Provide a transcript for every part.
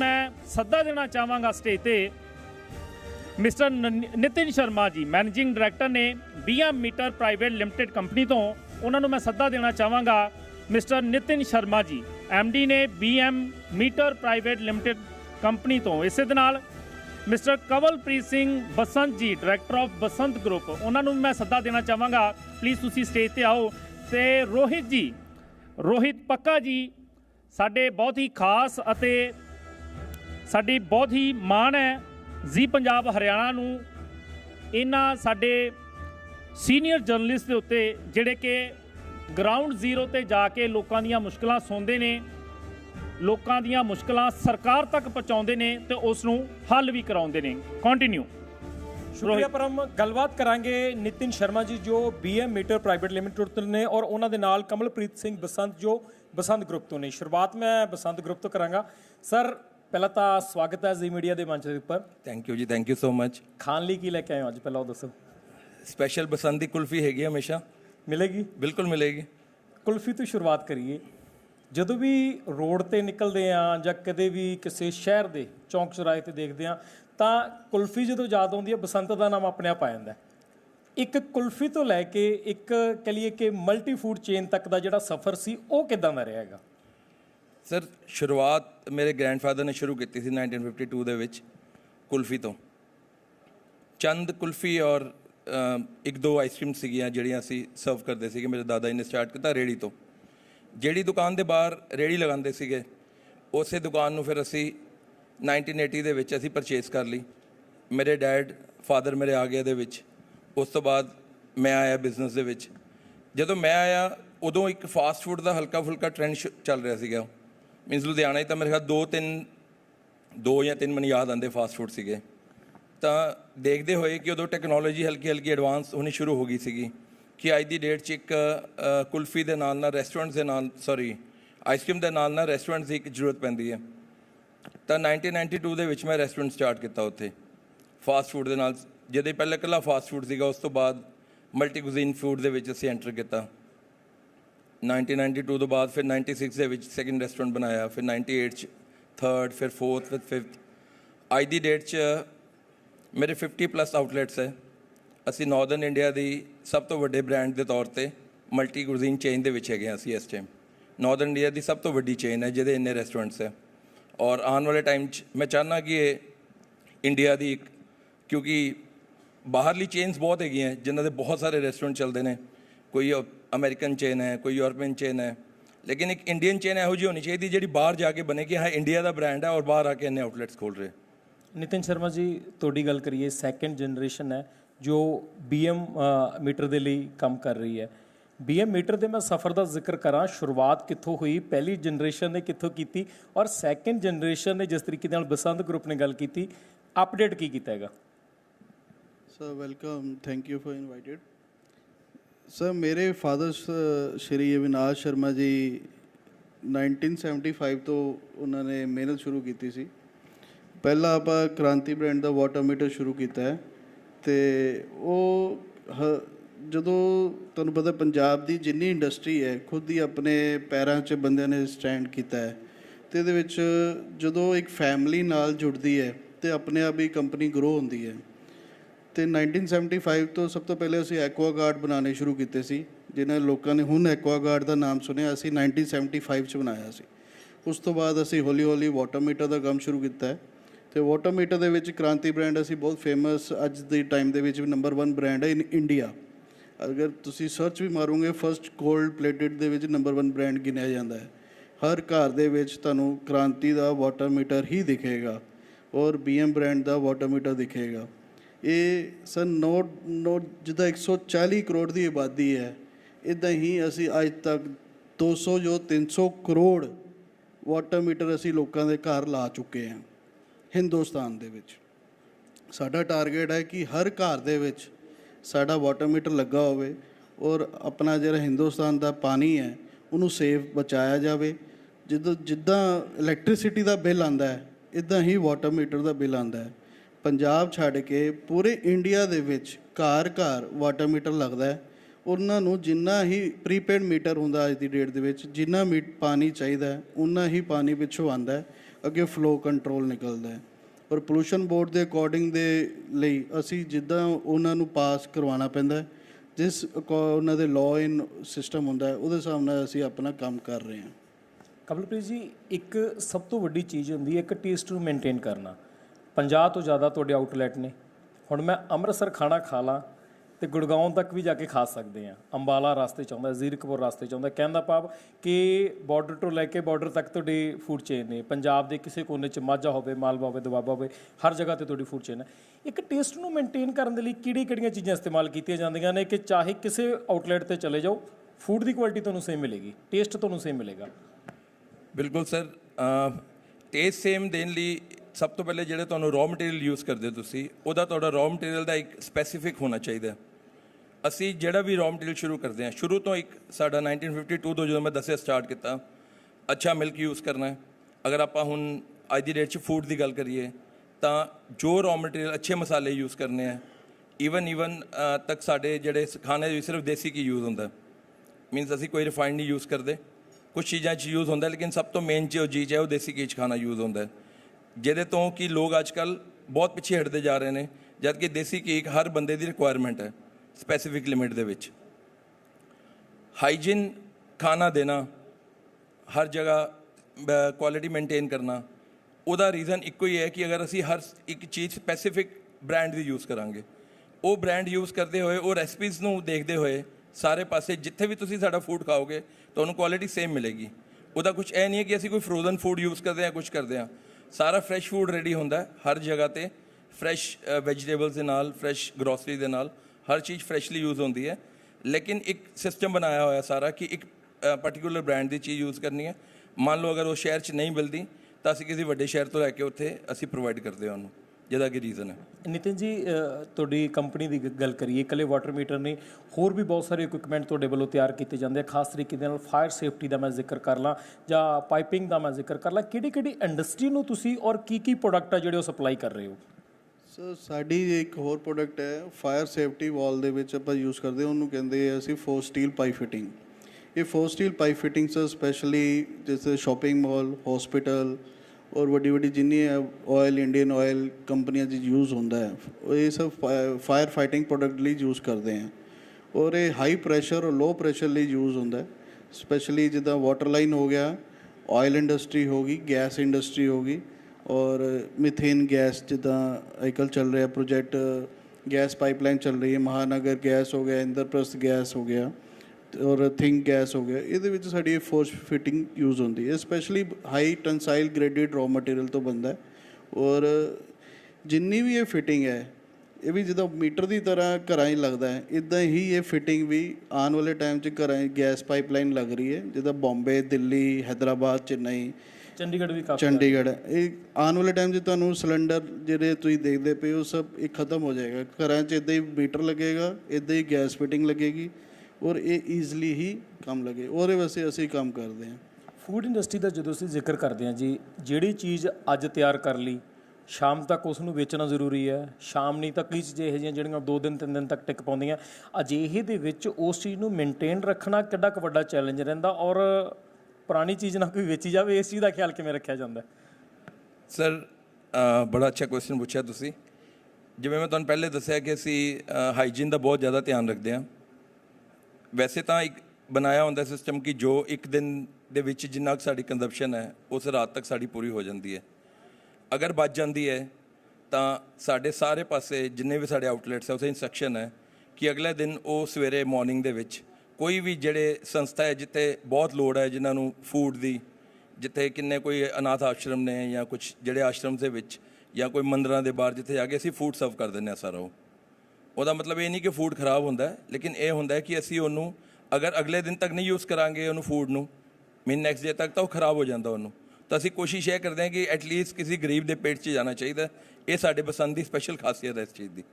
ਮੈਂ ਸੱਦਾ ਦੇਣਾ ਚਾਹਾਂਗਾ ਸਟੇਜ ਤੇ। ਮਿਸਟਰ ਨ- ਨਿਤਿਨ ਸ਼ਰਮਾ ਜੀ, ਮੈਨੇਜਿੰਗ ਡਾਇਰੈਕਟਰ ਨੇ BM meter private limited company ਤੋਂ ਉਹਨਾਂ ਨੂੰ ਮੈਂ ਸੱਦਾ ਦੇਣਾ ਚਾਹਾਂਗਾ ਮਿਸਟਰ ਨਿਤਿਨ ਸ਼ਰਮਾ ਜੀ। ਡੀ ਨੇ BM meter private limited company ਤੋਂ। ਇਸੇ ਦੇ ਨਾਲ ਮਿਸਟਰ ਕਵਲਪ੍ਰੀਤ ਸਿੰਘ ਬਸੰਤ ਜੀ, ਡਾਇਰੈਕਟਰ ਆਫ ਬਸੰਤ ਗਰੁੱਪ, ਉਹਨਾਂ ਨੂੰ ਮੈਂ ਸੱਦਾ ਦੇਣਾ ਚਾਹਾਂਗਾ। ਪਲੀਜ਼ ਤੁਸੀਂ ਸਟੇਜ ਤੇ ਆਓ। ਤੇ ਰੋਹਿਤ ਜੀ, ਰੋਹਿਤ ਪੱਕਾ ਜੀ, ਸਾਡੇ ਬਹੁਤ ਹੀ ਖਾਸ ਅਤੇ ਸਾਡੀ ਬਹੁਤ ਹੀ ਮਾਣ ਹੈ ਜੀ ਪੰਜਾਬ ਹਰਿਆਣਾ ਨੂੰ ਇਹਨਾਂ ਸਾਡੇ ਸੀਨੀਅਰ ਜਰਨਲਿਸਟ ਦੇ ਉੱਤੇ ਜਿਹੜੇ ਕਿ ਗਰਾਊਂਡ ਜ਼ੀਰੋ ਤੇ ਜਾ ਕੇ ਲੋਕਾਂ ਦੀਆਂ ਮੁਸ਼ਕਲਾਂ ਸੁਣਦੇ ਨੇ ਲੋਕਾਂ ਦੀਆਂ ਮੁਸ਼ਕਲਾਂ ਸਰਕਾਰ ਤੱਕ ਪਹੁੰਚਾਉਂਦੇ ਨੇ ਤੇ ਉਸ ਨੂੰ ਹੱਲ ਵੀ ਕਰਾਉਂਦੇ ਨੇ। ਕੰਟੀਨਿਊ ਸ਼ੁਕਰੀਆ ਪਰਮ ਗੱਲਬਾਤ ਕਰਾਂਗੇ ਨਿਤਿਨ ਸ਼ਰਮਾ ਜੀ ਜੋ ਬੀਐਮ ਮੀਟਰ ਪ੍ਰਾਈਵੇਟ ਲਿਮਟਿਡ ਤੋਂ ਨੇ ਔਰ ਉਹਨਾਂ ਦੇ ਨਾਲ ਕਮਲਪ੍ਰੀਤ ਸਿੰਘ ਬਸੰਤ ਜੋ ਬਸੰਤ ਗਰੁੱਪ ਤੋਂ ਨੇ। ਸ਼ੁਰੂਆਤ ਮੈਂ ਬਸੰਤ ਗਰੁੱਪ ਤੋਂ ਕਰਾਂਗਾ। ਸਰ ਪਹਿਲਾਂ ਤਾਂ ਸਵਾਗਤ ਹੈ ਜ਼ੀ ਮੀਡੀਆ ਦੇ ਮੰਚ ਦੇ ਉੱਪਰ। ਥੈਂਕ ਯੂ ਜੀ ਥੈਂਕ ਯੂ ਸੋ ਮਚ ਖਾਣ ਲਈ ਕੀ ਲੈ ਕੇ ਆਏ ਹੋ ਅੱਜ? ਪਹਿਲਾਂ ਉਹ ਦੱਸੋ। ਸਪੈਸ਼ਲ ਬਸੰਤ ਦੀ ਕੁਲਫੀ ਹੈਗੀ ਹਮੇਸ਼ਾ। ਮਿਲੇਗੀ? ਬਿਲਕੁਲ ਮਿਲੇਗੀ। ਕੁਲਫੀ ਤੋਂ ਸ਼ੁਰੂਆਤ ਕਰੀਏ। ਜਦੋਂ ਵੀ ਰੋਡ ਤੇ ਨਿਕਲਦੇ ਆ ਜਾਂ ਕਦੇ ਵੀ ਕਿਸੇ ਸ਼ਹਿਰ ਦੇ ਚੌਂਕ ਚੁਰਾਹੇ ਤੇ ਦੇਖਦੇ ਆ ਤਾਂ ਕੁਲਫੀ ਜਦੋਂ ਯਾਦ ਆਉਂਦੀ ਹੈ ਬਸੰਤ ਦਾ ਨਾਮ ਆਪਣੇ ਆਪ ਆ ਜਾਂਦਾ ਇੱਕ ਕੁਲਫੀ ਤੋਂ ਲੈ ਕੇ ਇੱਕ ਕਹ ਲਈਏ ਕਿ ਮਲਟੀ ਫੂਡ ਚੇਨ ਤੱਕ ਦਾ ਜਿਹੜਾ ਸਫ਼ਰ ਸੀ ਉਹ ਕਿਦਾਂ ਦਾ ਰਿਹਾ ਹੈਗਾ? ਸਰ, ਸ਼ੁਰੂਆਤ ਮੇਰੇ ਗ੍ਰੈਂਡਫਾਦਰ ਨੇ ਸ਼ੁਰੂ ਕੀਤੀ ਸੀ 1952 ਦੇ ਵਿੱਚ, ਕੁਲਫੀ ਤੋਂ। ਚੰਦ ਕੁਲਫੀ ਔਰ ਇੱਕ ਦੋ ਆਈਸਕ੍ਰੀਮ ਸੀਗੀਆਂ ਜਿਹੜੀਆਂ ਅਸੀਂ ਸਰਵ ਕਰਦੇ ਸੀਗੇ, ਮੇਰੇ ਦਾਦਾ ਜੀ ਨੇ ਸਟਾਰਟ ਕੀਤਾ ਰੇੜੀ ਤੋਂ। ਜਿਹੜੀ ਦੁਕਾਨ ਦੇ ਬਾਹਰ ਰੇੜੀ ਲਗਾਉਂਦੇ ਸੀਗੇ, ਉਸੇ ਦੁਕਾਨ ਨੂੰ ਫਿਰ ਅਸੀਂ 1980 ਦੇ ਵਿੱਚ ਅਸੀਂ ਪਰਚੇਸ ਕਰ ਲਈ। ਮੇਰੇ ਡੈਡ ਫਾਦਰ ਮੇਰੇ ਆ ਗਏ ਦੇ ਵਿੱਚ। ਉਸ ਤੋਂ ਬਾਅਦ ਮੈਂ ਆਇਆ ਬਿਜ਼ਨਸ ਦੇ ਵਿੱਚ। ਜਦੋਂ ਮੈਂ ਆਇਆ, ਉਦੋਂ ਇੱਕ ਫਾਸਟ ਫੂਡ ਦਾ ਹਲਕਾ ਫੁਲਕਾ ਟ੍ਰੈਂਡ ਚੱਲ ਰਿਹਾ ਸੀਗਾ। ਮੀਨਸ ਲੁਧਿਆਣਾ ਹੀ ਤਾਂ ਮੇਰੇ ਖਿਆਲ ਦੋ ਤਿੰਨ, ਦੋ ਜਾਂ ਤਿੰਨ ਮੈਨੂੰ ਯਾਦ ਆਉਂਦੇ ਫਾਸਟ ਫੂਡ ਸੀਗੇ। ਤਾਂ ਦੇਖਦੇ ਹੋਏ ਕਿ ਉਦੋਂ ਟੈਕਨੋਲੋਜੀ ਹਲਕੀ ਹਲਕੀ ਐਡਵਾਂਸ ਹੋਣੀ ਸ਼ੁਰੂ ਹੋ ਗਈ ਸੀਗੀ ਕਿ ਅੱਜ ਦੀ ਡੇਟ 'ਚ ਇੱਕ ਕੁਲਫੀ ਦੇ ਨਾਲ ਨਾਲ ਰੈਸਟੋਰੈਂਟਸ ਦੇ ਨਾਲ ਸੌਰੀ ਆਈਸਕ੍ਰੀਮ ਦੇ ਨਾਲ ਨਾਲ ਰੈਸਟੋਰੈਂਟਸ ਦੀ ਇੱਕ ਜ਼ਰੂਰਤ ਪੈਂਦੀ ਹੈ। ਤਾਂ 1992 ਦੇ ਵਿੱਚ ਮੈਂ ਰੈਸਟੋਰੈਂਟ ਸਟਾਰਟ ਕੀਤਾ ਉੱਥੇ। ਫਾਸਟ ਫੂਡ ਦੇ ਨਾਲ, ਜਿਹਦੇ ਪਹਿਲਾਂ ਇਕੱਲਾ ਫਾਸਟ ਫੂਡ ਸੀਗਾ, ਉਸ ਤੋਂ ਬਾਅਦ ਮਲਟੀ ਕੁਜ਼ੀਨ ਫੂਡ ਦੇ ਵਿੱਚ ਅਸੀਂ ਐਂਟਰ ਕੀਤਾ। 1992 ਤੋਂ ਬਾਅਦ ਫਿਰ 96 ਦੇ ਵਿੱਚ ਸੈਕਿੰਡ ਰੈਸਟੋਰੈਂਟ ਬਣਾਇਆ, ਫਿਰ 98 ਚ ਥਰਡ ਫਿਰ ਫੋਰਥ ਫਿਰ ਫਿਫਥ ਅੱਜ ਦੀ ਡੇਟ 'ਚ ਮੇਰੇ 50 ਪਲੱਸ ਆਊਟਲੈਟਸ ਹੈ। ਅਸੀਂ ਨਾਰਥਰਨ ਇੰਡੀਆ ਦੀ ਸਭ ਤੋਂ ਵੱਡੇ ਬ੍ਰਾਂਡ ਦੇ ਤੌਰ ਤੇ ਮਲਟੀ ਕੁਜ਼ੀਨ ਚੇਨ ਦੇ ਵਿੱਚ ਹੈਗੇ ਹਾਂ ਅਸੀਂ ਇਸ ਟਾਈਮ ਨਾਰਥਰਨ ਇੰਡੀਆ ਦੀ ਸਭ ਤੋਂ ਵੱਡੀ ਚੇਨ ਹੈ ਜਿਹਦੇ ਇੰਨੇ ਰੈਸਟੋਰੈਂਟਸ ਹੈ। ਔਰ ਆਉਣ ਵਾਲੇ ਟਾਈਮ 'ਚ ਮੈਂ ਚਾਹਨਾ ਕਿ ਇਹ ਇੰਡੀਆ ਦੀ ਇੱਕ, ਕਿਉਂਕਿ ਬਾਹਰਲੀ ਚੇਨਸ ਬਹੁਤ ਹੈਗੀਆਂ, ਜਿਨ੍ਹਾਂ ਦੇ ਬਹੁਤ ਸਾਰੇ ਰੈਸਟੋਰੈਂਟ ਚੱਲਦੇ ਨੇ। ਕੋਈ ਅਮਰੀਕਨ ਚੇਨ ਹੈ ਕੋਈ ਯੂਰਪੀਅਨ ਚੇਨ ਹੈ। ਲੇਕਿਨ ਇੱਕ ਇੰਡੀਅਨ ਚੇਨ ਇਹੋ ਜਿਹੀ ਹੋਣੀ ਚਾਹੀਦੀ ਜਿਹੜੀ ਬਾਹਰ ਜਾ ਕੇ ਬਣੇ ਕਿ ਹਾਂ ਇੰਡੀਆ ਦਾ ਬ੍ਰਾਂਡ ਹੈ ਔਰ ਬਾਹਰ ਆ ਕੇ ਇਹਨੇ ਆਊਟਲੈਟਸ ਖੋਲ ਰਹੇ। ਨਿਤਿਨ ਸ਼ਰਮਾ ਜੀ ਤੁਹਾਡੀ ਗੱਲ ਕਰੀਏ ਸੈਕੰਡ ਜਨਰੇਸ਼ਨ ਹੈ ਜੋ ਬੀਐਮ ਮੀਟਰ ਦੇ ਲਈ ਕੰਮ ਕਰ ਰਹੀ ਹੈ। ਬੀਐਮ ਮੀਟਰ ਦੇ ਮੈਂ ਸਫ਼ਰ ਦਾ ਜ਼ਿਕਰ ਕਰਾਂ ਸ਼ੁਰੂਆਤ ਕਿੱਥੋਂ ਹੋਈ ਪਹਿਲੀ ਜਨਰੇਸ਼ਨ ਨੇ ਕਿੱਥੋਂ ਕੀਤੀ ਔਰ ਸੈਕੰਡ ਜਨਰੇਸ਼ਨ ਨੇ ਜਿਸ ਤਰੀਕੇ ਨਾਲ ਬਸੰਤ ਗਰੁੱਪ ਨੇ ਗੱਲ ਕੀਤੀ ਅਪਡੇਟ ਕੀ ਕੀਤਾ ਹੈਗਾ? Sir welcome thank you for invited sir ਮੇਰੇ ਫਾਦਰ ਸ਼੍ਰੀ ਅਵਿਨਾਸ਼ ਸ਼ਰਮਾ ਜੀ 1975 ਤੋਂ ਉਹਨਾਂ ਨੇ ਮਿਹਨਤ ਸ਼ੁਰੂ ਕੀਤੀ ਸੀ। ਪਹਿਲਾਂ ਆਪਾਂ ਕ੍ਰਾਂਤੀ ਬ੍ਰਾਂਡ ਦਾ ਵਾਟਰ ਮੀਟਰ ਸ਼ੁਰੂ ਕੀਤਾ ਹੈ ਤੇ ਉਹ ਹ- ਜਦੋਂ ਤੁਹਾਨੂੰ ਪਤਾ ਪੰਜਾਬ ਦੀ ਜਿੰਨੀ ਇੰਡਸਟਰੀ ਹੈ, ਖੁਦ ਹੀ ਆਪਣੇ ਪੈਰਾਂ 'ਚ ਬੰਦਿਆਂ ਨੇ ਸਟੈਂਡ ਕੀਤਾ ਹੈ। ਤੇ ਇਹਦੇ ਵਿੱਚ ਜਦੋਂ ਇੱਕ ਫੈਮਿਲੀ ਨਾਲ ਜੁੜਦੀ ਹੈ ਤੇ ਆਪਣੇ ਆਪ ਹੀ ਕੰਪਨੀ ਗਰੋ ਹੁੰਦੀ ਹੈ। ਤੇ 1975 ਤੋਂ ਸਭ ਤੋਂ ਪਹਿਲੇ ਅਸੀਂ ਐਕਵਾਗਾਰਡ ਬਣਾਉਣੇ ਸ਼ੁਰੂ ਕੀਤੇ ਸੀ, ਜਿਨ੍ਹਾਂ ਲੋਕਾਂ ਨੇ ਹੁਣ ਐਕਵਾਗਾਰਡ ਦਾ ਨਾਮ ਸੁਣਿਆ, ਅਸੀਂ 1975 ਚ ਬਣਾਇਆ ਸੀ। ਉਸ ਤੋਂ ਬਾਅਦ ਅਸੀਂ ਹੌਲੀ ਹੌਲੀ ਵਾਟਰ ਮੀਟਰ ਦਾ ਕੰਮ ਸ਼ੁਰੂ ਕੀਤਾ ਹੈ। ਤੇ ਵਾਟਰ ਮੀਟਰ ਦੇ ਵਿੱਚ ਕ੍ਰਾਂਤੀ ਬ੍ਰਾਂਡ ਅਸੀਂ ਬਹੁਤ ਫੇਮਸ ਅੱਜ ਦੇ ਟਾਈਮ ਦੇ ਵਿੱਚ ਵੀ ਨੰਬਰ 1 ਬ੍ਰਾਂਡ ਹੈ ਇਨ ਇੰਡੀਆ ਅਗਰ ਤੁਸੀਂ ਸਰਚ ਵੀ ਮਾਰੋਗੇ ਫਰਸਟ 골ਡ ਪਲੇਟਡ ਦੇ ਵਿੱਚ ਨੰਬਰ 1 ਬ੍ਰਾਂਡ ਗਿਣਿਆ ਜਾਂਦਾ ਹੈ। ਹਰ ਘਰ ਦੇ ਵਿੱਚ ਤੁਹਾਨੂੰ ਕ੍ਰਾਂਤੀ ਦਾ ਵਾਟਰ ਮੀਟਰ ਹੀ ਦਿਖੇਗਾ ਔਰ ਬੀਐਮ ਬ੍ਰਾਂਡ ਦਾ ਵਾਟਰ ਮੀਟਰ ਦਿਖੇਗਾ। ਇਹ ਸਨ ਨੋ ਨੋਟ ਜਿੱਦਾਂ 140 ਕਰੋੜ ਦੀ ਆਬਾਦੀ ਹੈ। ਇਦਾਂ ਹੀ ਅਸੀਂ ਅੱਜ ਤੱਕ 200 ਜੋ 300 ਕਰੋੜ ਵਾਟਰ ਮੀਟਰ ਅਸੀਂ ਲੋਕਾਂ ਦੇ ਘਰ ਲਾ ਚੁੱਕੇ ਹਾਂ, ਹਿੰਦੁਸਤਾਨ ਦੇ ਵਿੱਚ। ਸਾਡਾ ਟਾਰਗੇਟ ਹੈ ਕਿ ਹਰ ਘਰ ਦੇ ਵਿੱਚ ਸਾਡਾ ਵਾਟਰ ਮੀਟਰ ਲੱਗਾ ਹੋਵੇ ਔਰ ਆਪਣਾ ਜਿਹੜਾ ਹਿੰਦੁਸਤਾਨ ਦਾ ਪਾਣੀ ਹੈ, ਉਹਨੂੰ ਸੇਫ ਬਚਾਇਆ ਜਾਵੇ। ਜਿੱਦਾਂ ਜਿੱਦਾਂ ਇਲੈਕਟ੍ਰਿਸਿਟੀ ਦਾ ਬਿੱਲ ਆਂਦਾ ਹੈ ਇਦਾਂ ਹੀ ਵਾਟਰ ਮੀਟਰ ਦਾ ਬਿੱਲ ਆਂਦਾ ਹੈ। ਪੰਜਾਬ ਛੱਡ ਕੇ ਪੂਰੇ ਇੰਡੀਆ ਦੇ ਵਿੱਚ ਘਰ ਘਰ ਵਾਟਰ ਮੀਟਰ ਲੱਗਦਾ ਹੈ। ਉਹਨਾਂ ਨੂੰ ਜਿੰਨਾ ਹੀ ਪ੍ਰੀਪੇਡ ਮੀਟਰ ਹੁੰਦਾ ਅੱਜ ਦੀ ਡੇਟ ਦੇ ਵਿੱਚ, ਜਿੰਨਾ ਮੀ, ਪਾਣੀ ਚਾਹੀਦਾ ਹੈ ਉਨਾ ਹੀ ਪਾਣੀ ਪਿੱਛੋਂ ਆਂਦਾ ਹੈ, ਅੱਗੇ ਫਲੋ ਕੰਟਰੋਲ ਨਿਕਲਦਾ ਹੈ। ਪਰ ਪੋਲੂਸ਼ਨ ਬੋਰਡ ਦੇ ਅਕੋਰਡਿੰਗ ਦੇ ਲਈ ਅਸੀਂ ਜਿੱਦਾਂ ਉਹਨਾਂ ਨੂੰ ਪਾਸ ਕਰਵਾਉਣਾ ਪੈਂਦਾ ਜਿਸ ਅਕੋ- ਉਹਨਾਂ ਦੇ ਲਾਅ ਇਨ ਸਿਸਟਮ ਹੁੰਦਾ ਉਹਦੇ ਹਿਸਾਬ ਨਾਲ ਅਸੀਂ ਆਪਣਾ ਕੰਮ ਕਰ ਰਹੇ ਹਾਂ। ਕਮਲਪ੍ਰੀਤ ਜੀ, ਇੱਕ ਸਭ ਤੋਂ ਵੱਡੀ ਚੀਜ਼ ਹੁੰਦੀ ਹੈ ਇੱਕ ਟੇਸਟ ਨੂੰ ਮੇਨਟੇਨ ਕਰਨਾ। 50 ਤੋਂ ਜ਼ਿਆਦਾ ਤੁਹਾਡੇ ਆਊਟਲੈਟ ਨੇ। ਹੁਣ ਮੈਂ ਅੰਮ੍ਰਿਤਸਰ ਖਾਣਾ ਖਾ ਲਾਂ ਤੇ ਗੁੜਗਾਉਂ ਤੱਕ ਵੀ ਜਾ ਕੇ ਖਾ ਸਕਦੇ ਆ ਅੰਬਾਲਾ ਰਸਤੇ ਚ ਆਉਂਦਾ, ਜ਼ੀਰਕਪੁਰ ਰਸਤੇ ਚ ਆਉਂਦਾ। ਕਹਿੰਦਾ ਦਾ ਕਿ ਬਾਰਡਰ ਤੋਂ ਲੈ ਕੇ ਬਾਰਡਰ ਤੱਕ ਤੁਹਾਡੀ ਫੂਡ ਚੇਨ ਨੇ। ਪੰਜਾਬ ਦੇ ਕਿਸੇ ਕੋਨੇ ਚ ਮਾਝਾ ਹੋਵੇ, ਮਾਲਵਾ ਹੋਵੇ, ਦੁਆਬਾ ਹੋਵੇ, ਹਰ ਜਗ੍ਹਾ ਤੇ ਤੁਹਾਡੀ ਫੂਡ ਚੇਨ ਹੈ। ਇੱਕ ਟੇਸਟ ਨੂੰ ਮੇਨਟੇਨ ਕਰਨ ਦੇ ਲਈ ਕਿਹੜੀ ਕਿਹੜੀਆਂ ਚੀਜ਼ਾਂ ਇਸਤੇਮਾਲ ਕੀਤੀਆਂ ਜਾਂਦੀਆਂ ਨੇ ਕਿ ਚਾਹੇ ਕਿਸੇ ਆਊਟਲੈਟ ਤੇ ਚਲੇ ਜਾਓ ਫੂਡ ਦੀ ਕੁਆਲਿਟੀ ਤੁਹਾਨੂੰ ਸੇਮ ਮਿਲੇਗੀ ਟੇਸਟ ਤੁਹਾਨੂੰ ਸੇਮ ਮਿਲੇਗਾ। ਬਿਲਕੁਲ ਸਰ ਟੇਸਟ ਸੇਮ ਦੇਣ ਲਈ ਸਭ ਤੋਂ ਪਹਿਲੇ ਜਿਹੜੇ ਤੁਹਾਨੂੰ ਰॉ ਮਟੀਰੀਅਲ ਯੂਜ਼ ਕਰਦੇ ਹੋ ਤੁਸੀਂ, ਉਹਦਾ ਤੁਹਾਡਾ ਰॉ ਮਟੀਰੀਅਲ ਦਾ ਇੱਕ ਸਪੈਸੀਫਿਕ ਹੋਣਾ ਚਾਹੀਦਾ ਅਸੀਂ ਜਿਹੜਾ ਵੀ ਰॉ ਮਟੀਰੀਅਲ ਸ਼ੁਰੂ ਕਰਦੇ ਹਾਂ, ਸ਼ੁਰੂ ਤੋਂ ਇੱਕ ਸਾਡਾ 1952 ਤੋਂ ਜਦੋਂ ਮੈਂ ਦੱਸਿਆ ਸਟਾਰਟ ਕੀਤਾ, ਅੱਛਾ ਮਿਲਕ ਯੂਜ਼ ਕਰਨਾ ਹੈ। ਅਗਰ ਆਪਾਂ ਹੁਣ ਅੱਜ ਦੀ ਡੇਟ 'ਚ ਫੂਡ ਦੀ ਗੱਲ ਕਰੀਏ, ਤਾਂ ਜੋ ਰॉ ਮਟੀਰੀਅਲ ਅੱਛੇ ਮਸਾਲੇ ਯੂਜ਼ ਕਰਨੇ ਆ ਈਵਨ ਈਵਨ ਤੱਕ ਸਾਡੇ ਜਿਹੜੇ ਖਾਣੇ ਵਿੱਚ ਸਿਰਫ ਦੇਸੀ ਕੀ ਯੂਜ਼ ਹੁੰਦਾ ਮੀਨਸ ਅਸੀਂ ਕੋਈ ਰਿਫਾਈਨਡ ਨਹੀਂ ਯੂਜ਼ ਕਰਦੇ। ਕੁਝ ਚੀਜ਼ਾਂ 'ਚ ਯੂਜ਼ ਹੁੰਦਾ ਲੇਕਿਨ ਸਭ ਤੋਂ ਮੇਨ ਜੋ ਚੀਜ਼ ਹੈ, ਉਹ ਦੇਸੀ ਘੀ 'ਚ ਖਾਣਾ ਯੂਜ਼ ਹੁੰਦਾ ਹੈ। ਜਿਹਦੇ ਤੋਂ ਕਿ ਲੋਕ ਅੱਜਕੱਲ ਬਹੁਤ ਪਿੱਛੇ ਹਟਦੇ ਜਾ ਰਹੇ ਨੇ ਜਦ ਕਿ ਦੇਸੀ ਘੀ ਹਰ ਬੰਦੇ ਦੀ ਰਿਕੁਆਇਰਮੈਂਟ ਹੈ ਸਪੈਸੀਫਿਕ ਲਿਮਿਟ ਦੇ ਵਿੱਚ। ਹਾਈਜੀਨ ਖਾਣਾ ਦੇਣਾ, ਹਰ ਜਗ੍ਹਾ ਕੁਆਲਿਟੀ ਮੇਨਟੇਨ ਕਰਨਾ, ਉਹਦਾ ਰੀਜ਼ਨ ਇੱਕੋ ਹੀ ਹੈ ਕਿ ਅਗਰ ਅਸੀਂ ਹਰ ਇੱਕ ਚੀਜ਼ ਸਪੈਸੀਫਿਕ ਬ੍ਰਾਂਡ ਦੀ ਯੂਜ਼ ਕਰਾਂਗੇ। ਉਹ ਬ੍ਰਾਂਡ ਯੂਜ਼ ਕਰਦੇ ਹੋਏ, ਉਹ ਰੈਸਪੀਜ਼ ਨੂੰ ਦੇਖਦੇ ਹੋਏ ਸਾਰੇ ਪਾਸੇ ਜਿੱਥੇ ਵੀ ਤੁਸੀਂ ਸਾਡਾ ਫੂਡ ਖਾਓਗੇ, ਤੁਹਾਨੂੰ ਕੁਆਲਿਟੀ ਸੇਮ ਮਿਲੇਗੀ। ਉਹਦਾ ਕੁਝ ਇਹ ਨਹੀਂ ਹੈ ਕਿ ਅਸੀਂ ਕੋਈ ਫਰੋਜ਼ਨ ਫੂਡ ਯੂਜ਼ ਕਰਦੇ ਹਾਂ ਕੁਝ ਕਰਦੇ ਹਾਂ। ਸਾਰਾ ਫਰੈਸ਼ ਫੂਡ ਰੈਡੀ ਹੁੰਦਾ ਹਰ ਜਗ੍ਹਾ ਤੇ ਫਰੈਸ਼ ਵੈਜੀਟੇਬਲਸ ਦੇ ਨਾਲ ਫਰੈਸ਼ ਗਰੋਸਰੀ ਦੇ ਨਾਲ, ਹਰ ਚੀਜ਼ ਫਰੈਸ਼ਲੀ ਯੂਜ਼ ਹੁੰਦੀ ਹੈ। ਲੇਕਿਨ ਇੱਕ ਸਿਸਟਮ ਬਣਾਇਆ ਹੋਇਆ ਸਾਰਾ ਕਿ ਇੱਕ ਪਾਰਟਿਕੂਲਰ ਬ੍ਰਾਂਡ ਦੀ ਚੀਜ਼ ਯੂਜ਼ ਕਰਨੀ ਹੈ। ਮੰਨ ਲਓ ਅਗਰ ਉਹ ਸ਼ਹਿਰ 'ਚ ਨਹੀਂ ਮਿਲਦੀ, ਤਾਂ ਅਸੀਂ ਕਿਸੇ ਵੱਡੇ ਸ਼ਹਿਰ ਤੋਂ ਲੈ ਕੇ ਉੱਥੇ ਅਸੀਂ ਪ੍ਰੋਵਾਈਡ ਕਰਦੇ ਹਾਂ ਉਹਨੂੰ। ਜਿਹਦਾ ਕਿ ਰੀਜ਼ਨ ਹੈ? ਨਿਤਿਨ ਜੀ ਤੁਹਾਡੀ ਕੰਪਨੀ ਦੀ ਗੱਲ ਕਰੀਏ ਇਕੱਲੇ ਵਾਟਰ ਮੀਟਰ ਨਹੀਂ ਹੋਰ ਵੀ ਬਹੁਤ ਸਾਰੇ ਇਕਵਿਪਮੈਂਟ ਤੁਹਾਡੇ ਵੱਲੋਂ ਤਿਆਰ ਕੀਤੇ ਜਾਂਦੇ ਆ ਖਾਸ ਤਰੀਕੇ ਦੇ ਨਾਲ ਫਾਇਰ ਸੇਫਟੀ ਦਾ ਮੈਂ ਜ਼ਿਕਰ ਕਰ ਲਾਂ ਜਾਂ ਪਾਈਪਿੰਗ ਦਾ ਮੈਂ ਜ਼ਿਕਰ ਕਰ ਲਾਂ ਕਿਹੜੀ ਕਿਹੜੀ ਇੰਡਸਟਰੀ ਨੂੰ ਤੁਸੀਂ ਔਰ ਕੀ ਕੀ ਪ੍ਰੋਡਕਟ ਆ ਜਿਹੜੇ ਉਹ ਸਪਲਾਈ ਕਰ ਰਹੇ ਹੋ? ਸਰ ਸਾਡੀ ਇੱਕ ਹੋਰ ਪ੍ਰੋਡਕਟ ਹੈ ਫਾਇਰ ਸੇਫਟੀ ਵਾਲ ਦੇ ਵਿੱਚ ਆਪਾਂ ਯੂਜ਼ ਕਰਦੇ ਹਾਂ ਉਹਨੂੰ ਕਹਿੰਦੇ ਆ ਅਸੀਂ ਫੋਰ ਸਟੀਲ ਪਾਈਪ ਫਿਟਿੰਗ ਇਹ for steel pipe fitting sir specially ਜਿਵੇਂ ਸ਼ਾਪਿੰਗ ਮਾਲ ਹਸਪੀਟਲ ਔਰ ਵੱਡੀ ਵੱਡੀ ਜਿੰਨੀ ਆਇਲ ਇੰਡੀਅਨ ਆਇਲ ਕੰਪਨੀਆਂ 'ਚ ਯੂਜ਼ ਹੁੰਦਾ ਹੈ ਉਹ ਇਹ ਸਭ ਫਾਇਰ ਫਾਈਟਿੰਗ ਪ੍ਰੋਡਕਟ ਲਈ ਯੂਜ਼ ਕਰਦੇ ਆ ਔਰ ਇਹ ਹਾਈ ਪ੍ਰੈਸ਼ਰ ਔਰ ਲੋ ਪ੍ਰੈਸ਼ਰ ਲਈ ਯੂਜ਼ ਹੁੰਦਾ ਹੈ ਸਪੈਸ਼ਲੀ ਜਿੱਦਾਂ ਵਾਟਰ ਲਾਈਨ ਹੋ ਗਿਆ ਆਇਲ ਇੰਡਸਟਰੀ ਹੋ ਗਈ ਗੈਸ ਇੰਡਸਟਰੀ ਹੋ ਗਈ ਔਰ ਮਿਥੇਨ ਗੈਸ ਜਿੱਦਾਂ ਅੱਜਕੱਲ ਚੱਲ ਰਿਹਾ ਪ੍ਰੋਜੈਕਟ ਗੈਸ ਪਾਈਪਲਾਈਨ ਚੱਲ ਰਹੀ ਹੈ ਮਹਾਨਗਰ ਗੈਸ ਹੋ ਗਿਆ ਇੰਦਰਪ੍ਰਸਥ ਗੈਸ ਹੋ ਗਿਆ ਤੇ ਔਰ ਥਿੰਕ ਗੈਸ ਹੋ ਗਿਆ ਇਹਦੇ ਵਿੱਚ ਸਾਡੀ ਫੋਰਸ ਫਿਟਿੰਗ ਯੂਜ਼ ਹੁੰਦੀ ਹੈ specially high tensile graded raw material ਤੋਂ ਬਣਦਾ ਔਰ ਜਿੰਨੀ ਵੀ ਇਹ ਫਿਟਿੰਗ ਹੈ ਇਹ ਵੀ ਜਿੱਦਾਂ ਮੀਟਰ ਦੀ ਤਰ੍ਹਾਂ ਘਰਾਂ ਹੀ ਲੱਗਦਾ ਹੈ ਇਦਾਂ ਹੀ ਇਹ ਫਿਟਿੰਗ ਵੀ ਆਉਣ ਵਾਲੇ ਟਾਈਮ 'ਚ ਘਰਾਂ ਗੈਸ ਪਾਈਪਲਾਈਨ ਲੱਗ ਰਹੀ ਹੈ ਜਿੱਦਾਂ ਬੰਬੇ ਦਿੱਲੀ ਹੈਦਰਾਬਾਦ ਚੇਨਈ ਚੰਡੀਗੜ੍ਹ ਵੀ ਕਾਫੀ ਚੰਡੀਗੜ੍ਹ ਇਹ ਆਉਣ ਵਾਲੇ ਟਾਈਮ 'ਚ ਤੁਹਾਨੂੰ ਸਿਲੰਡਰ ਜਿਹੜੇ ਤੁਸੀਂ ਦੇਖਦੇ ਪਏ ਹੋ ਸਭ ਇਹ ਖਤਮ ਹੋ ਜਾਏਗਾ। ਘਰਾਂ 'ਚ ਇਦਾਂ ਹੀ ਮੀਟਰ ਲੱਗੇਗਾ ਇਦਾਂ ਹੀ ਗੈਸ ਫਿਟਿੰਗ ਲੱਗੇਗੀ। ਔਰ ਇਹ ਈਜ਼ਲੀ ਹੀ ਕੰਮ ਲੱਗੇ। ਉਹਦੇ ਵਾਸਤੇ ਅਸੀਂ ਕੰਮ ਕਰਦੇ ਹਾਂ। ਫੂਡ ਇੰਡਸਟਰੀ ਦਾ ਜਦੋਂ ਅਸੀਂ ਜ਼ਿਕਰ ਕਰਦੇ ਹਾਂ ਜੀ ਜਿਹੜੀ ਚੀਜ਼ ਅੱਜ ਤਿਆਰ ਕਰ ਲਈ ਸ਼ਾਮ ਤੱਕ ਉਸ ਨੂੰ ਵੇਚਣਾ ਜ਼ਰੂਰੀ ਹੈ। ਸ਼ਾਮ ਨਹੀਂ ਤਾਂ ਕਈ ਚੀਜ਼ਾਂ ਇਹੋ ਜਿਹੀਆਂ ਜਿਹੜੀਆਂ 2 ਦਿਨ 3 ਦਿਨ ਤੱਕ ਟਿਕ ਪਾਉਂਦੀਆਂ। ਅਜਿਹੇ ਦੇ ਵਿੱਚ ਉਸ ਚੀਜ਼ ਨੂੰ ਮੇਨਟੇਨ ਰੱਖਣਾ ਕਿੱਡਾ ਕੁ ਵੱਡਾ ਚੈਲੰਜ ਰਹਿੰਦਾ ਔਰ ਪੁਰਾਣੀ ਚੀਜ਼ ਨਾ ਕੋਈ ਵੇਚੀ ਜਾਵੇ ਇਸ ਚੀਜ਼ ਦਾ ਖਿਆਲ ਕਿਵੇਂ ਰੱਖਿਆ ਜਾਂਦਾ? ਸਰ ਬੜਾ ਅੱਛਾ ਕੁਐਸਚਨ ਪੁੱਛਿਆ ਤੁਸੀਂ। ਜਿਵੇਂ ਮੈਂ ਤੁਹਾਨੂੰ ਪਹਿਲੇ ਦੱਸਿਆ ਕਿ ਅਸੀਂ ਹਾਈਜੀਨ ਦਾ ਬਹੁਤ ਜ਼ਿਆਦਾ ਧਿਆਨ ਰੱਖਦੇ ਹਾਂ। ਵੈਸੇ ਤਾਂ ਇੱਕ ਬਣਾਇਆ ਹੁੰਦਾ ਸਿਸਟਮ ਕਿ ਜੋ ਇੱਕ ਦਿਨ ਦੇ ਵਿੱਚ ਜਿੰਨਾ ਕੁ ਸਾਡੀ ਕੰਜ਼ੰਪਸ਼ਨ ਹੈ, ਉਸ ਰਾਤ ਤੱਕ ਸਾਡੀ ਪੂਰੀ ਹੋ ਜਾਂਦੀ ਹੈ। ਅਗਰ ਬਚ ਜਾਂਦੀ ਹੈ, ਤਾਂ ਸਾਡੇ ਸਾਰੇ ਪਾਸੇ ਜਿੰਨੇ ਵੀ ਸਾਡੇ ਆਊਟਲੈਟਸ ਹੈ, ਉਸੇ ਇਨਸਟਰਕਸ਼ਨ ਹੈ ਕਿ ਅਗਲੇ ਦਿਨ ਉਹ ਸਵੇਰੇ ਮਾਰਨਿੰਗ ਦੇ ਵਿੱਚ ਕੋਈ ਵੀ ਜਿਹੜੇ ਸੰਸਥਾ ਹੈ, ਜਿੱਥੇ ਬਹੁਤ ਲੋੜ ਹੈ ਜਿਨ੍ਹਾਂ ਨੂੰ ਫੂਡ ਦੀ, ਜਿੱਥੇ ਕਿੰਨੇ ਕੋਈ ਅਨਾਥ ਆਸ਼ਰਮ ਨੇ ਜਾਂ ਕੁਝ ਜਿਹੜੇ ਆਸ਼ਰਮ ਦੇ ਵਿੱਚ ਜਾਂ ਕੋਈ ਮੰਦਰਾਂ ਦੇ ਬਾਹਰ ਜਿੱਥੇ ਜਾ ਕੇ ਅਸੀਂ ਫੂਡ ਸਰਵ ਕਰ ਦਿੰਦੇ ਹਾਂ ਸਾਰਾ ਉਹ। ਉਹਦਾ ਮਤਲਬ ਇਹ ਨਹੀਂ ਕਿ ਫੂਡ ਖਰਾਬ ਹੁੰਦਾ ਹੈ, ਲੇਕਿਨ ਇਹ ਹੁੰਦਾ ਹੈ ਕਿ ਅਸੀਂ ਉਹਨੂੰ, ਅਗਰ ਅਗਲੇ ਦਿਨ ਤੱਕ ਨਹੀਂ ਯੂਜ਼ ਕਰਾਂਗੇ ਉਹਨੂੰ ਫੂਡ ਨੂੰ ਮੀਨ ਨੈਕਸਟ ਡੇ ਤੱਕ ਤਾਂ ਉਹ ਖਰਾਬ ਹੋ ਜਾਂਦਾ ਉਹਨੂੰ। ਤਾਂ ਅਸੀਂ ਕੋਸ਼ਿਸ਼ ਇਹ ਕਰਦੇ ਹਾਂ ਕਿ ਐਟਲੀਸਟ ਕਿਸੇ ਗਰੀਬ ਦੇ ਪੇਟ 'ਚ ਜਾਣਾ ਚਾਹੀਦਾ ਇਹ ਸਾਡੇ ਪਸੰਦ ਦੀ ਸਪੈਸ਼ਲ ਖਾਸੀਅਤ ਹੈ ਇਸ ਚੀਜ਼ ਦੀ।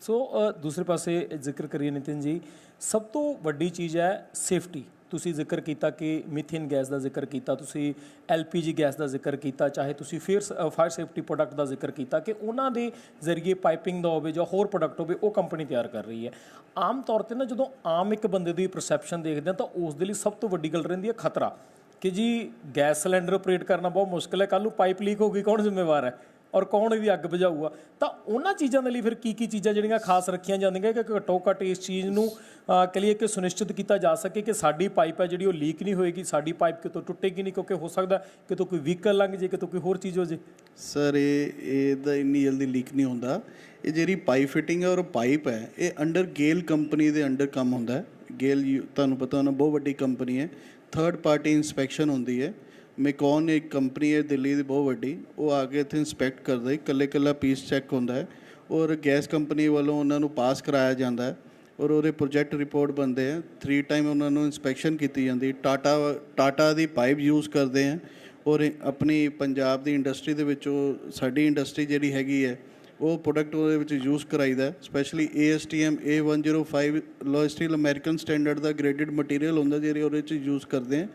ਸੋ ਦੂਸਰੇ ਪਾਸੇ ਜ਼ਿਕਰ ਕਰੀਏ ਨਿਤਿਨ ਜੀ, ਸਭ ਤੋਂ ਵੱਡੀ ਚੀਜ਼ ਹੈ ਸੇਫਟੀ ਤੁਸੀਂ ਜ਼ਿਕਰ ਕੀਤਾ ਕਿ ਮੀਥੇਨ ਗੈਸ ਦਾ ਜ਼ਿਕਰ ਕੀਤਾ, ਤੁਸੀਂ ਐਲਪੀਜੀ ਗੈਸ ਦਾ ਜ਼ਿਕਰ ਕੀਤਾ, ਚਾਹੇ ਤੁਸੀਂ ਫਿਰ ਫਾਇਰ ਸੇਫਟੀ ਪ੍ਰੋਡਕਟ ਦਾ ਜ਼ਿਕਰ ਕੀਤਾ ਕਿ ਉਹਨਾਂ ਦੇ ਜ਼ਰੀਏ ਪਾਈਪਿੰਗ ਦਾ ਹੋਵੇ ਜਾਂ ਹੋਰ ਪ੍ਰੋਡਕਟ ਹੋਵੇ, ਉਹ ਕੰਪਨੀ ਤਿਆਰ ਕਰ ਰਹੀ ਹੈ। ਆਮ ਤੌਰ ਤੇ ਨਾ ਜਦੋਂ ਆਮ ਇੱਕ ਬੰਦੇ ਦੀ ਪਰਸੈਪਸ਼ਨ ਦੇਖਦੇ ਹਾਂ ਤਾਂ ਉਸ ਦੇ ਲਈ ਸਭ ਤੋਂ ਵੱਡੀ ਗੱਲ ਰਹਿੰਦੀ ਹੈ ਖਤਰਾ ਕਿ ਜੀ ਗੈਸ ਸਿਲੰਡਰ ਆਪਰੇਟ ਕਰਨਾ ਬਹੁਤ ਮੁਸ਼ਕਲ ਹੈ ਕੱਲ ਨੂੰ ਪਾਈਪ ਲੀਕ ਹੋ ਗਈ, ਕੌਣ ਜ਼ਿੰਮੇਵਾਰ ਹੈ? ਔਰ ਕੌਣ ਇਹਦੀ ਅੱਗ ਬੁਝਾਊਗਾ? ਤਾਂ ਉਹਨਾਂ ਚੀਜ਼ਾਂ ਦੇ ਲਈ ਫਿਰ ਕੀ ਕੀ ਚੀਜ਼ਾਂ ਜਿਹੜੀਆਂ ਖਾਸ ਰੱਖੀਆਂ ਜਾਂਦੀਆਂ ਕਿ ਘੱਟੋ ਘੱਟ ਇਸ ਚੀਜ਼ ਨੂੰ ਅਹ, ਲਈਏ ਕਿ ਸੁਨਿਸ਼ਚਿਤ ਕੀਤਾ ਜਾ ਸਕੇ ਕਿ ਸਾਡੀ ਪਾਈਪ ਹੈ ਜਿਹੜੀ ਉਹ ਲੀਕ ਨਹੀਂ ਹੋਏਗੀ ਸਾਡੀ ਪਾਈਪ ਕਿਤੋਂ ਟੁੱਟੇਗੀ ਨਹੀਂ ਕਿਉਂਕਿ ਹੋ ਸਕਦਾ ਕਿਤੋਂ ਕੋਈ ਵਹੀਕਲ ਲੰਘ ਜੇ ਕਿਤੋਂ ਕੋਈ ਹੋਰ ਚੀਜ਼ ਹੋ ਜੇ। ਸਰ ਇਹ ਇਹਦਾ ਇੰਨੀ ਜਲਦੀ ਲੀਕ ਨਹੀਂ ਹੁੰਦਾ। ਇਹ ਜਿਹੜੀ ਪਾਈਪ ਫਿਟਿੰਗ ਹੈ ਔਰ ਪਾਈਪ ਹੈ ਇਹ ਅੰਡਰ ਗੇਲ ਕੰਪਨੀ ਦੇ ਅੰਡਰ ਕੰਮ ਹੁੰਦਾ ਹੈ। ਗੇਲ ਯੂ- ਤੁਹਾਨੂੰ ਪਤਾ ਹੋਣਾ ਬਹੁਤ ਵੱਡੀ ਕੰਪਨੀ ਹੈ। ਥਰਡ ਪਾਰਟੀ ਇਨਸਪੈਕਸ਼ਨ ਹੁੰਦੀ ਹੈ। ਮੇਕੋਨ ਇੱਕ ਕੰਪਨੀ ਹੈ ਦਿੱਲੀ ਦੀ, ਬਹੁਤ ਵੱਡੀ। ਉਹ ਆ ਕੇ ਇੱਥੇ ਇਨਸਪੈਕਟ ਕਰਦਾ ਹੈ। ਇਕੱਲੇ ਇਕੱਲਾ ਪੀਸ ਚੈੱਕ ਹੁੰਦਾ ਹੈ। ਔਰ ਗੈਸ ਕੰਪਨੀ ਵੱਲੋਂ ਉਹਨਾਂ ਨੂੰ ਪਾਸ ਕਰਾਇਆ ਜਾਂਦਾ ਹੈ। ਔਰ ਉਹਦੇ ਪ੍ਰੋਜੈਕਟ ਰਿਪੋਰਟ ਬਣਦੇ ਆ 3 ਟਾਈਮ ਉਹਨਾਂ ਨੂੰ ਇਨਸਪੈਕਸ਼ਨ ਕੀਤੀ ਜਾਂਦੀ ਟਾਟਾ ਟਾਟਾ ਦੀ ਪਾਈਪ ਯੂਜ਼ ਕਰਦੇ ਆ ਔਰ ਆਪਣੀ ਪੰਜਾਬ ਦੀ ਇੰਡਸਟਰੀ ਦੇ ਵਿੱਚ ਉਹ ਸਾਡੀ ਇੰਡਸਟਰੀ ਜਿਹੜੀ ਹੈਗੀ ਹੈ, ਉਹ ਪ੍ਰੋਡਕਟ ਉਹਦੇ ਵਿੱਚ use ਕਰਾਈਦਾ specially ASTM A105 low steel American standard ਦਾ ਗ੍ਰੇਡਡ ਮਟੀਰੀਅਲ ਹੁੰਦਾ ਜਿਹੜੇ ਉਹਦੇ ਵਿੱਚ ਯੂਜ਼ ਕਰਦੇ ਆ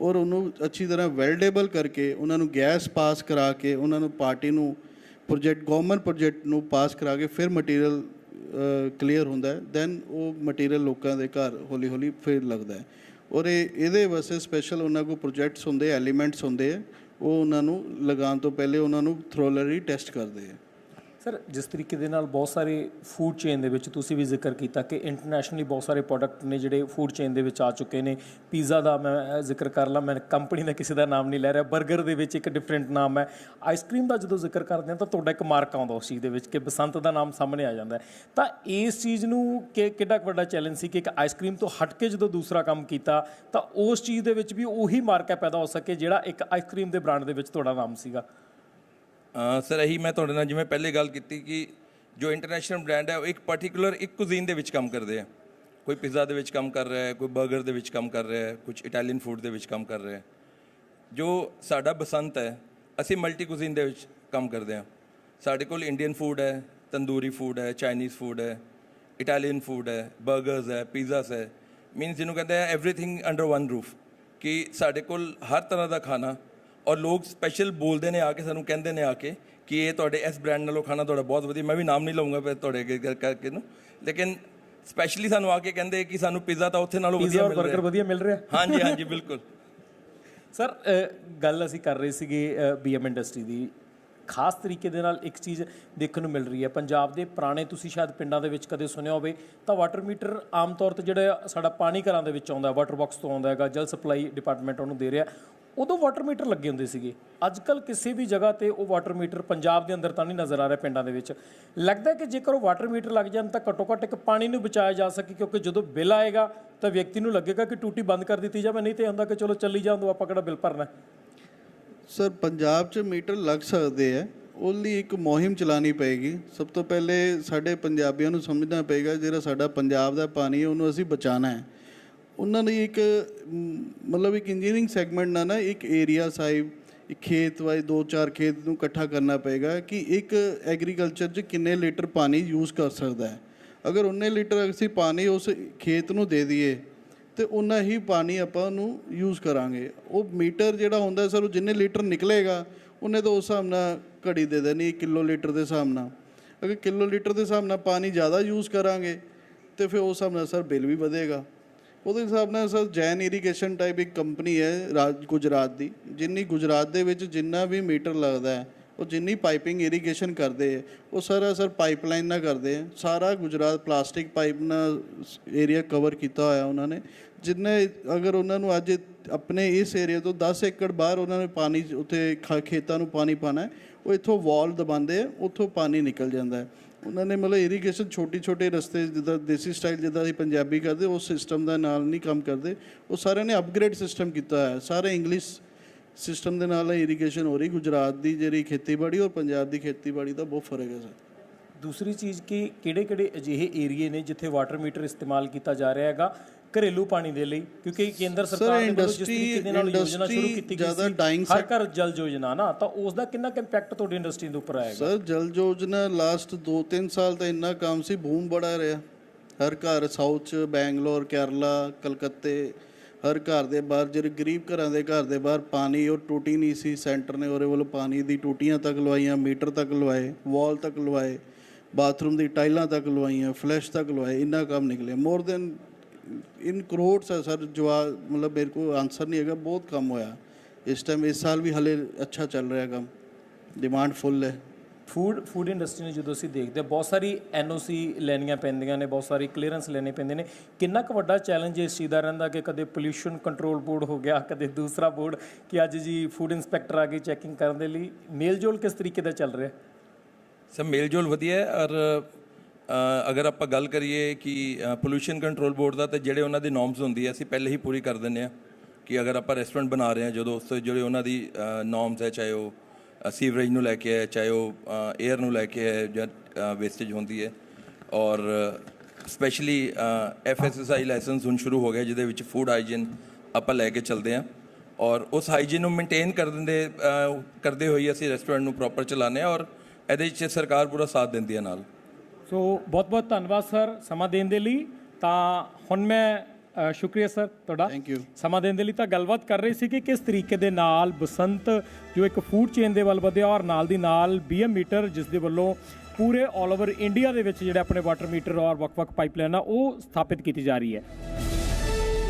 ਔਰ ਉਹਨੂੰ ਅੱਛੀ ਤਰ੍ਹਾਂ ਵੈਲਡੇਬਲ ਕਰਕੇ ਉਹਨਾਂ ਨੂੰ ਗੈਸ ਪਾਸ ਕਰਾ ਕੇ ਉਹਨਾਂ ਨੂੰ ਪਾਰਟੀ ਨੂੰ ਪ੍ਰੋਜੈਕਟ ਗਵਰਨਮੈਂਟ ਪ੍ਰੋਜੈਕਟ ਨੂੰ ਪਾਸ ਕਰਾ ਕੇ ਫਿਰ ਮਟੀਰੀਅਲ ਕਲੀਅਰ ਹੁੰਦਾ ਹੈ। ਦੈਨ ਉਹ ਮਟੀਰੀਅਲ ਲੋਕਾਂ ਦੇ ਘਰ ਹੌਲੀ ਹੌਲੀ ਫਿਰ ਲੱਗਦਾ ਹੈ। ਔਰ ਇਹ, ਇਹਦੇ ਵਾਸਤੇ ਸਪੈਸ਼ਲ ਉਹਨਾਂ ਕੋਲ ਪ੍ਰੋਜੈਕਟਸ ਹੁੰਦੇ ਐਲੀਮੈਂਟਸ ਹੁੰਦੇ ਆ ਉਹ ਉਹਨਾਂ ਨੂੰ ਲਗਾਉਣ ਤੋਂ ਪਹਿਲੇ ਉਹਨਾਂ ਨੂੰ ਥਰੋਲਰੀ ਟੈਸਟ ਕਰਦੇ ਆ ਸਰ, ਜਿਸ ਤਰੀਕੇ ਦੇ ਨਾਲ ਬਹੁਤ ਸਾਰੇ ਫੂਡ ਚੇਨ ਦੇ ਵਿੱਚ ਤੁਸੀਂ ਵੀ ਜ਼ਿਕਰ ਕੀਤਾ ਕਿ ਇੰਟਰਨੈਸ਼ਨਲੀ ਬਹੁਤ ਸਾਰੇ ਪ੍ਰੋਡਕਟ ਨੇ ਜਿਹੜੇ ਫੂਡ ਚੇਨ ਦੇ ਵਿੱਚ ਆ ਚੁੱਕੇ ਨੇ। ਪੀਜ਼ਾ ਦਾ ਮੈਂ ਜ਼ਿਕਰ ਕਰ ਲਾਂ, ਮੈਂ ਕੰਪਨੀ ਦਾ ਕਿਸੇ ਦਾ ਨਾਮ ਨਹੀਂ ਲੈ ਰਿਹਾ। 버ਗਰ ਦੇ ਵਿੱਚ ਇੱਕ ਡਿਫਰੈਂਟ ਨਾਮ ਹੈ। ਆਈਸਕ੍ਰੀਮ ਦਾ ਜਦੋਂ ਜ਼ਿਕਰ ਕਰਦੇ ਹਾਂ ਤਾਂ ਤੁਹਾਡਾ ਇੱਕ ਮਾਰਕ ਆਉਂਦਾ ਉਸ ਚੀਜ਼ ਦੇ ਵਿੱਚ ਕਿ ਬਸੰਤ ਦਾ ਨਾਮ ਸਾਹਮਣੇ ਆ ਜਾਂਦਾ ਤਾਂ ਇਸ ਚੀਜ਼ ਨੂੰ ਕਿ ਕਿੱਡਾ ਕੁ ਵੱਡਾ ਚੈਲੰਜ ਸੀ ਕਿ ਇੱਕ ਆਈਸਕ੍ਰੀਮ ਤੋਂ ਹਟ ਕੇ ਜਦੋਂ ਦੂਸਰਾ ਕੰਮ ਕੀਤਾ, ਤਾਂ ਉਸ ਚੀਜ਼ ਦੇ ਵਿੱਚ ਵੀ ਉਹੀ ਮਾਰਕਾ ਪੈਦਾ ਹੋ ਸਕੇ ਜਿਹੜਾ ਇੱਕ ਆਈਸਕ੍ਰੀਮ ਦੇ ਬ੍ਰਾਂਡ ਦੇ ਵਿੱਚ ਤੁਹਾਡਾ ਨਾਮ ਸੀਗਾ। ਸਰ, ਇਹੀ ਮੈਂ ਤੁਹਾਡੇ ਨਾਲ ਜਿਵੇਂ ਪਹਿਲੇ ਗੱਲ ਕੀਤੀ ਕਿ ਜੋ ਇੰਟਰਨੈਸ਼ਨਲ ਬ੍ਰਾਂਡ ਹੈ, ਉਹ ਇੱਕ ਪਾਰਟਿਕੂਲਰ ਇੱਕ ਕੁਜ਼ੀਨ ਦੇ ਵਿੱਚ ਕੰਮ ਕਰਦੇ ਆ। ਕੋਈ ਪੀਜ਼ਾ ਦੇ ਵਿੱਚ ਕੰਮ ਕਰ ਰਿਹਾ ਹੈ, ਕੋਈ 버ਗਰ ਦੇ ਵਿੱਚ ਕੰਮ ਕਰ ਰਿਹਾ ਹੈ ਕੁਝ ਇਟਾਲੀਅਨ ਫੂਡ ਦੇ ਵਿੱਚ ਕੰਮ ਕਰ ਰਿਹਾ ਹੈ। ਜੋ ਸਾਡਾ ਬਸੰਤ ਹੈ, ਅਸੀਂ ਮਲਟੀ ਕੁਜ਼ੀਨ ਦੇ ਵਿੱਚ ਕੰਮ ਕਰਦੇ ਹਾਂ ਸਾਡੇ ਕੋਲ ਇੰਡੀਅਨ ਫੂਡ ਹੈ, ਤੰਦੂਰੀ ਫੂਡ ਹੈ ਚਾਈਨੀਜ਼ ਫੂਡ ਹੈ ਇਟਾਲੀਅਨ ਫੂਡ ਹੈ 버ਗਰਸ ਹੈ ਪੀਜ਼ਾਸ ਹੈ। ਮੀਨਸ ਜਿਹਨੂੰ ਕਹਿੰਦੇ ਆ ਐਵਰੀਥਿੰਗ ਅੰਡਰ ਵਨ ਰੂਫ ਕਿ ਸਾਡੇ ਕੋਲ ਹਰ ਤਰ੍ਹਾਂ ਦਾ ਖਾਣਾ ਔਰ ਲੋਕ ਸਪੈਸ਼ਲ ਬੋਲਦੇ ਨੇ ਆ ਕੇ ਸਾਨੂੰ ਕਹਿੰਦੇ ਨੇ ਆ ਕੇ ਕਿ ਇਹ ਤੁਹਾਡੇ ਇਸ ਬ੍ਰਾਂਡ ਨਾਲੋਂ ਖਾਣਾ ਤੁਹਾਡਾ ਬਹੁਤ ਵਧੀਆ ਮੈਂ ਵੀ ਨਾਮ ਨਹੀਂ ਲਵਾਂਗਾ ਫਿਰ ਤੁਹਾਡੇ ਅੱਗੇ ਕਰ- ਕਰਕੇ ਨੂੰ। ਲੇਕਿਨ ਸਪੈਸ਼ਲੀ ਸਾਨੂੰ ਆ ਕੇ ਕਹਿੰਦੇ ਕਿ ਸਾਨੂੰ ਪੀਜ਼ਾ ਤਾਂ ਉੱਥੇ ਨਾਲੋਂ ਪੀਜ਼ਾ ਵਧੀਆ ਮਿਲ ਰਿਹਾ। ਵਧੀਆ ਮਿਲ ਰਿਹਾ? ਹਾਂਜੀ ਹਾਂਜੀ ਬਿਲਕੁਲ। ਸਰ ਗੱਲ ਅਸੀਂ ਕਰ ਰਹੇ ਸੀਗੇ ਬੀਐਮ ਇੰਡਸਟਰੀ ਦੀ। ਖਾਸ ਤਰੀਕੇ ਦੇ ਨਾਲ ਇੱਕ ਚੀਜ਼ ਦੇਖਣ ਨੂੰ ਮਿਲ ਰਹੀ ਹੈ। ਪੰਜਾਬ ਦੇ ਪੁਰਾਣੇ ਤੁਸੀਂ ਸ਼ਾਇਦ ਪਿੰਡਾਂ ਦੇ ਵਿੱਚ ਕਦੇ ਸੁਣਿਆ ਹੋਵੇ ਤਾਂ ਵਾਟਰ ਮੀਟਰ ਆਮ ਤੌਰ ਤੇ ਜਿਹੜਾ ਸਾਡਾ ਪਾਣੀ ਘਰਾਂ ਦੇ ਵਿੱਚ ਆਉਂਦਾ ਵਾਟਰ ਬਾਕਸ ਤੋਂ ਆਉਂਦਾ ਹੈਗਾ ਜਲ ਸਪਲਾਈ ਡਿਪਾਰਟਮੈਂਟ ਉਹਨੂੰ ਦੇ ਰਿਹਾ। ਉਦੋਂ ਵਾਟਰ ਮੀਟਰ ਲੱਗੇ ਹੁੰਦੇ ਸੀਗੇ। ਅੱਜ ਕੱਲ ਕਿਸੇ ਵੀ ਜਗ੍ਹਾ ਤੇ ਉਹ ਵਾਟਰ ਮੀਟਰ ਪੰਜਾਬ ਦੇ ਅੰਦਰ ਤਾਂ ਨਹੀਂ ਨਜ਼ਰ ਆ ਰਿਹਾ ਪਿੰਡਾਂ ਦੇ ਵਿੱਚ। ਲੱਗਦਾ ਕਿ ਜੇਕਰ ਉਹ ਵਾਟਰ ਮੀਟਰ ਲੱਗ ਜਾਣ ਤਾਂ ਘੱਟੋ ਘੱਟ ਇੱਕ ਪਾਣੀ ਨੂੰ ਬਚਾਇਆ ਜਾ ਸਕੇ, ਕਿਉਂਕਿ ਜਦੋਂ ਬਿੱਲ ਆਏਗਾ ਤਾਂ ਵਿਅਕਤੀ ਨੂੰ ਲੱਗੇਗਾ ਕਿ ਟੂਟੀ ਬੰਦ ਕਰ ਦਿੱਤੀ ਜਾਵੇ। ਨਹੀਂ ਤੇ ਹੁੰਦਾ ਕਿ ਚਲੋ ਚੱਲੀ ਜਾਣ ਦੋ ਆਪਾਂ ਕਿਹੜਾ ਬਿੱਲ ਭਰਨਾ ਸਰ, ਪੰਜਾਬ 'ਚ ਮੀਟਰ ਲੱਗ ਸਕਦੇ ਆ ਉਹ ਇੱਕ ਮੁਹਿੰਮ ਚਲਾਣੀ ਪਏਗੀ। ਸਭ ਤੋਂ ਪਹਿਲੇ ਸਾਡੇ ਪੰਜਾਬੀਆਂ ਨੂੰ ਸਮਝਣਾ ਪਏਗਾ ਜਿਹੜਾ ਸਾਡਾ ਪੰਜਾਬ ਦਾ ਪਾਣੀ ਹੈ, ਉਹਨੂੰ ਅਸੀਂ ਬਚਾਉਣਾ ਹੈ। ਉਹਨਾਂ ਨੇ ਇੱਕ ਮਤਲਬ ਇੱਕ ਇੰਜੀਨੀਅਰਿੰਗ ਸੈਗਮੈਂਟ ਨਾਲ ਨਾ ਇੱਕ ਏਰੀਆ ਸਾਹਿਬ, ਇੱਕ ਖੇਤ ਵਾਈ ਦੋ ਚਾਰ ਖੇਤ ਨੂੰ ਇਕੱਠਾ ਕਰਨਾ ਪਏਗਾ ਕਿ ਇੱਕ ਐਗਰੀਕਲਚਰ 'ਚ ਕਿੰਨੇ ਲੀਟਰ ਪਾਣੀ ਯੂਜ਼ ਕਰ ਸਕਦਾ ਹੈ। ਅਗਰ ਉਨੇ ਲੀਟਰ ਅਸੀਂ ਪਾਣੀ ਉਸ ਖੇਤ ਨੂੰ ਦੇ ਦਈਏ, ਤੇ ਉਨਾ ਹੀ ਪਾਣੀ ਆਪਾਂ ਉਹਨੂੰ ਯੂਜ਼ ਕਰਾਂਗੇ। ਉਹ ਮੀਟਰ ਜਿਹੜਾ ਹੁੰਦਾ ਸਰ, ਉਹ ਜਿੰਨੇ ਲੀਟਰ ਨਿਕਲੇਗਾ, ਉਹਨੇ ਤਾਂ ਉਸ ਹਿਸਾਬ ਨਾਲ ਘੜੀ ਦੇ ਦੇਣੀ ਕਿਲੋ ਲੀਟਰ ਦੇ ਹਿਸਾਬ ਨਾਲ। ਅਗਰ ਕਿਲੋ ਲੀਟਰ ਦੇ ਹਿਸਾਬ ਨਾਲ ਪਾਣੀ ਜ਼ਿਆਦਾ ਯੂਜ਼ ਕਰਾਂਗੇ, ਤੇ ਫਿਰ ਉਸ ਹਿਸਾਬ ਨਾਲ ਸਰ ਬਿੱਲ ਵੀ ਵਧੇਗਾ। ਉਹਦੇ ਹਿਸਾਬ ਨਾਲ ਸਰ ਜੈਨ ਇਰੀਗੇਸ਼ਨ ਟਾਈਪ ਇੱਕ ਕੰਪਨੀ ਹੈ ਰਾਜ, ਗੁਜਰਾਤ ਦੀ। ਜਿੰਨੀ ਗੁਜਰਾਤ ਦੇ ਵਿੱਚ ਜਿੰਨਾ ਵੀ ਮੀਟਰ ਲੱਗਦਾ ਹੈ, ਉਹ ਜਿੰਨੀ ਪਾਈਪਿੰਗ ਇਰੀਗੇਸ਼ਨ ਕਰਦੇ ਹੈ, ਉਹ ਸਾਰਾ ਸਰ ਪਾਈਪਲਾਈਨ ਨਾਲ ਕਰਦੇ ਹੈ। ਸਾਰਾ ਗੁਜਰਾਤ ਪਲਾਸਟਿਕ ਪਾਈਪ ਨਾਲ ਏਰੀਆ ਕਵਰ ਕੀਤਾ ਹੋਇਆ ਉਹਨਾਂ ਨੇ। ਜਿੰਨੇ ਅਗਰ ਉਹਨਾਂ ਨੂੰ ਅੱਜ ਆਪਣੇ ਇਸ ਏਰੀਆ ਤੋਂ 10 ਏਕੜ ਬਾਹਰ ਉਹਨਾਂ ਨੇ ਪਾਣੀ ਉੱਥੇ ਖ- ਖੇਤਾਂ ਨੂੰ ਪਾਣੀ ਪਾਣਾ ਉਹ ਇੱਥੋਂ ਵਾਲ ਦਬਾਉਂਦੇ ਆ ਉੱਥੋਂ ਪਾਣੀ ਨਿਕਲ ਜਾਂਦਾ ਹੈ। ਉਹਨਾਂ ਨੇ ਮਤਲਬ ਇਰੀਗੇਸ਼ਨ ਛੋਟੀ ਛੋਟੇ ਰਸਤੇ ਜਿੱਦਾਂ ਦੇਸੀ ਸਟਾਈਲ ਜਿੱਦਾਂ ਅਸੀਂ ਪੰਜਾਬੀ ਕਰਦੇ ਉਸ ਸਿਸਟਮ ਦਾ ਨਾਲ ਨਹੀਂ ਕੰਮ ਕਰਦੇ। ਉਹ ਸਾਰਿਆਂ ਨੇ ਅਪਗ੍ਰੇਡ ਸਿਸਟਮ ਕੀਤਾ ਹੋਇਆ। ਹੈ ਸਾਰੇ ਇੰਗਲਿਸ਼ ਸਿਸਟਮ ਦੇ ਨਾਲ ਇਰੀਗੇਸ਼ਨ ਹੋ ਰਹੀ। ਗੁਜਰਾਤ ਦੀ ਜਿਹੜੀ ਖੇਤੀਬਾੜੀ ਔਰ ਪੰਜਾਬ ਦੀ ਖੇਤੀਬਾੜੀ ਦਾ ਬਹੁਤ ਫ਼ਰਕ ਹੈ, ਸਰ। ਦੂਸਰੀ ਚੀਜ਼ ਕਿ ਕਿਹੜੇ-ਕਿਹੜੇ ਅਜਿਹੇ ਏਰੀਏ ਨੇ ਜਿੱਥੇ ਵਾਟਰ ਮੀਟਰ ਇਸਤੇਮਾਲ ਕੀਤਾ ਜਾ ਰਿਹਾ ਹੈਗਾ? ਘਰੇਲੂ ਪਾਣੀ ਦੇ ਲਈ ਕਿਉਂਕਿ ਕੇਂਦਰ ਸਰਕਾਰ ਨੇ ਜਿਸ ਤਰੀਕੇ ਦੇ ਨਾਲ ਯੋਜਨਾ ਸ਼ੁਰੂ ਕੀਤੀ ਗਈ ਸੀ ਹਰ ਘਰ ਜਲ ਯੋਜਨਾ ਨਾ ਤਾਂ ਉਸ ਦਾ ਕਿੰਨਾ ਇੰਪੈਕਟ ਤੁਹਾਡੀ ਇੰਡਸਟਰੀ ਦੇ ਉੱਪਰ ਆਏਗਾ? ਸਰ ਜਲ ਯੋਜਨਾ ਲਾਸਟ 2-3 ਸਾਲ ਤਾਂ ਇੰਨਾ ਕੰਮ ਸੀ ਬੂਮ ਬੜਾ ਰਿਹਾ। ਹਰ ਘਰ ਸਾਊਥ ਚ ਬੈਂਗਲੌਰ ਕੇਰਲਾ ਕਲਕੱਤੇ ਹਰ ਘਰ ਦੇ ਬਾਹਰ ਜਿਹੜੇ ਗਰੀਬ ਘਰਾਂ ਦੇ ਘਰ ਦੇ ਬਾਹਰ ਪਾਣੀ ਉਹ ਟੂਟੀ ਨਹੀਂ ਸੀ ਸੈਂਟਰ ਨੇ ਉਹਦੇ ਵੱਲੋਂ ਪਾਣੀ ਦੀ ਟੂਟੀਆਂ ਤੱਕ ਲਵਾਈਆਂ ਮੀਟਰ ਤੱਕ ਲਵਾਏ ਵਾਲ ਤੱਕ ਲਵਾਏ ਬਾਥਰੂਮ ਦੀ ਟਾਈਲਾਂ ਤੱਕ ਲਵਾਈਆਂ ਫਲੈਸ਼ ਤੱਕ ਲਵਾਏ ਇੰਨਾ ਕੰਮ ਨਿਕਲਿਆ। ਮੋਰ ਦੈਨ ਇਨ ਕਰੋੜਸ ਹੈ ਸਰ ਜਵਾਬ ਮਤਲਬ ਮੇਰੇ ਕੋਲ ਆਨਸਰ ਨਹੀਂ ਹੈਗਾ ਬਹੁਤ ਕੰਮ ਹੋਇਆ ਇਸ ਟਾਈਮ ਇਸ ਸਾਲ ਵੀ ਹਲੇ ਅੱਛਾ ਚੱਲ ਰਿਹਾ ਕੰਮ ਡਿਮਾਂਡ ਫੁੱਲ ਹੈ ਫੂਡ ਫੂਡ ਇੰਡਸਟਰੀ ਨੂੰ ਜਦੋਂ ਅਸੀਂ ਦੇਖਦੇ ਹਾਂ ਬਹੁਤ ਸਾਰੀ ਐਨਓਸੀ ਲੈਣੀਆਂ ਪੈਂਦੀਆਂ ਨੇ ਬਹੁਤ ਸਾਰੀ ਕਲੀਅਰੈਂਸ ਲੈਣੇ ਪੈਂਦੇ ਨੇ ਕਿੰਨਾ ਕੁ ਵੱਡਾ ਚੈਲੰਜ ਇਸ ਚੀਜ਼ ਦਾ ਰਹਿੰਦਾ ਕਿ ਕਦੇ ਪੋਲਿਊਸ਼ਨ ਕੰਟਰੋਲ ਬੋਰਡ ਹੋ ਗਿਆ ਕਦੇ ਦੂਸਰਾ ਬੋਰਡ ਕਿ ਅੱਜ ਜੀ ਫੂਡ ਇੰਸਪੈਕਟਰ ਆ ਗਏ ਚੈਕਿੰਗ ਕਰਨ ਦੇ ਲਈ ਮੇਲਜੋਲ ਕਿਸ ਤਰੀਕੇ ਦਾ ਚੱਲ ਰਿਹਾ ਸਰ ਮੇਲਜੋਲ ਵਧੀਆ ਹੈ ਔਰ ਅਗਰ ਆਪਾਂ ਗੱਲ ਕਰੀਏ ਕਿ ਪੋਲੂਸ਼ਨ ਕੰਟਰੋਲ ਬੋਰਡ ਦਾ ਤਾਂ ਜਿਹੜੇ ਉਹਨਾਂ ਦੀ ਨੋਰਮਸ ਹੁੰਦੀ ਹੈ, ਅਸੀਂ ਪਹਿਲੇ ਹੀ ਪੂਰੀ ਕਰ ਦਿੰਦੇ ਆ ਕਿ ਅਗਰ ਆਪਾਂ ਰੈਸਟੋਰੈਂਟ ਬਣਾ ਰਹੇ ਹਾਂ, ਜਦੋਂ ਉਸ ਤੋਂ ਜਿਹੜੇ ਉਹਨਾਂ ਦੀ ਨੋਰਮਸ ਹੈ, ਚਾਹੇ ਉਹ ਸੀਵਰੇਜ ਨੂੰ ਲੈ ਕੇ ਹੈ, ਚਾਹੇ ਉਹ 에ਅਰ ਨੂੰ ਲੈ ਕੇ ਹੈ, ਜਾਂ ਵੇਸਟੇਜ ਹੁੰਦੀ ਹੈ। ਔਰ ਸਪੈਸ਼ਲੀ ਐਫਐਸਐਸਆਈ ਲਾਇਸੈਂਸ ਹੁਣ ਸ਼ੁਰੂ ਹੋ ਗਿਆ, ਜਿਹਦੇ ਵਿੱਚ ਫੂਡ ਹਾਈਜੀਨ ਆਪਾਂ ਲੈ ਕੇ ਚੱਲਦੇ ਹਾਂ। ਔਰ ਉਸ ਹਾਈਜੀਨ ਨੂੰ ਮੇਨਟੇਨ ਕਰ ਦਿੰਦੇ ਕਰਦੇ ਹੋਈ ਅਸੀਂ ਰੈਸਟੋਰੈਂਟ ਨੂੰ ਪ੍ਰੋਪਰ ਚਲਾਉਂਦੇ ਹਾਂ ਔਰ ਇਹਦੇ ਵਿੱਚ ਸਰਕਾਰ ਪੂਰਾ ਸਾਥ ਦਿੰਦੀ ਹੈ ਨਾਲ। ਸੋ ਬਹੁਤ ਬਹੁਤ ਧੰਨਵਾਦ ਸਰ ਸਮਾਂ ਦੇਣ ਦੇ ਲਈ। ਤਾਂ ਹੁਣ ਮੈਂ ਸ਼ੁਕਰੀਆ ਸਰ ਤੁਹਾਡਾ। ਥੈਂਕ ਯੂ ਸਮਾਂ ਦੇਣ ਦੇ ਲਈ ਤਾਂ ਗੱਲਬਾਤ ਕਰ ਰਹੇ ਸੀ ਕਿ ਕਿਸ ਤਰੀਕੇ ਦੇ ਨਾਲ ਬਸੰਤ ਜੋ ਇੱਕ ਫੂਡ ਚੇਨ ਦੇ ਵੱਲ ਵਧਿਆ ਔਰ ਨਾਲ ਦੀ ਨਾਲ ਬੀਐਮ ਮੀਟਰ ਜਿਸ ਦੇ ਵੱਲੋਂ ਪੂਰੇ 올 ਓਵਰ ਇੰਡੀਆ ਦੇ ਵਿੱਚ ਜਿਹੜੇ ਆਪਣੇ ਵਾਟਰ ਮੀਟਰ ਔਰ ਵੱਖ-ਵੱਖ ਪਾਈਪਲਾਈਨਾਂ ਉਹ ਸਥਾਪਿਤ ਕੀਤੀ ਜਾ ਰਹੀ ਹੈ।